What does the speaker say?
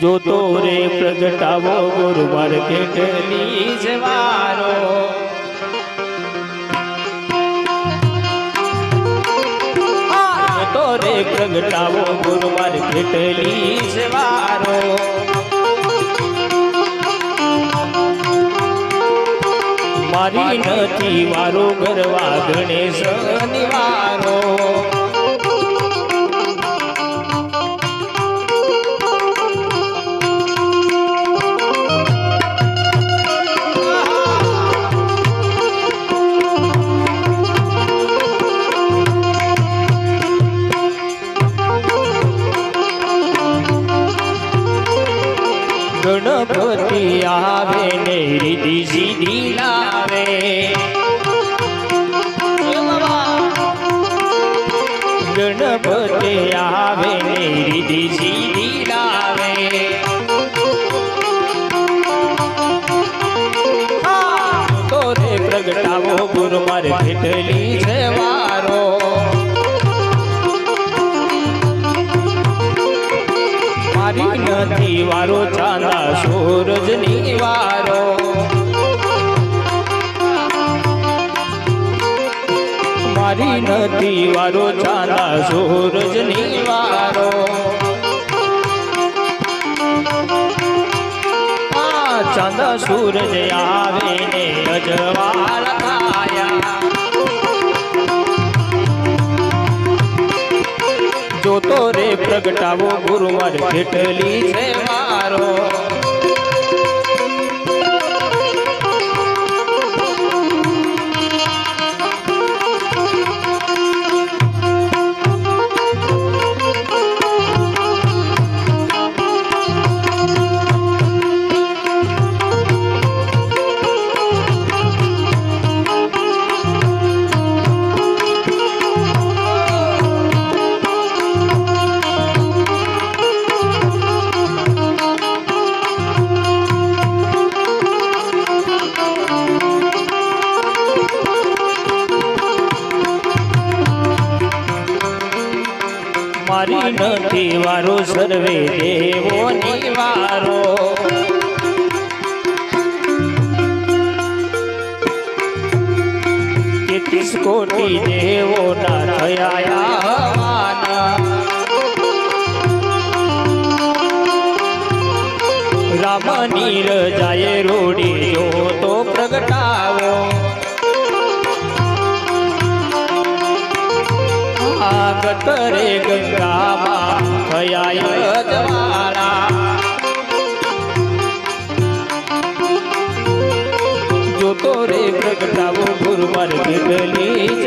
જોતો રે પ્રગટાવો ગુરુ જવારો જોતો રે પ્રગટાવો ગુરુ માર્કેટની જવારો મારી નથી વારો ગરવા ગણેશ ગણપતિ આવે ને રીતિ સીધી લાવે ગણપતિ આવે ને રીતિ સીધી લાવે પ્રગટાવો ગુરુ મારે કેટલી છે મારી નથી વારો ચાંદા સૂરજની વારો. મારી નથી વારો ચાંદા સૂરજની વારો. ચાંદા સૂરજ આવે ને અજવાળ પ્રગટાવો ગુરુ માર છે મારો. મારી નથી વારો સર્વે દેવોની વારો. તેત્રીસ કોટી દેવોના થયા હવાના રામની રજાએ રોડી તો પ્રગટાવો આગત રે ગંગામાં થયા જવાળા જોતો રે પ્રગટાવો ગુરુ માર કેટલી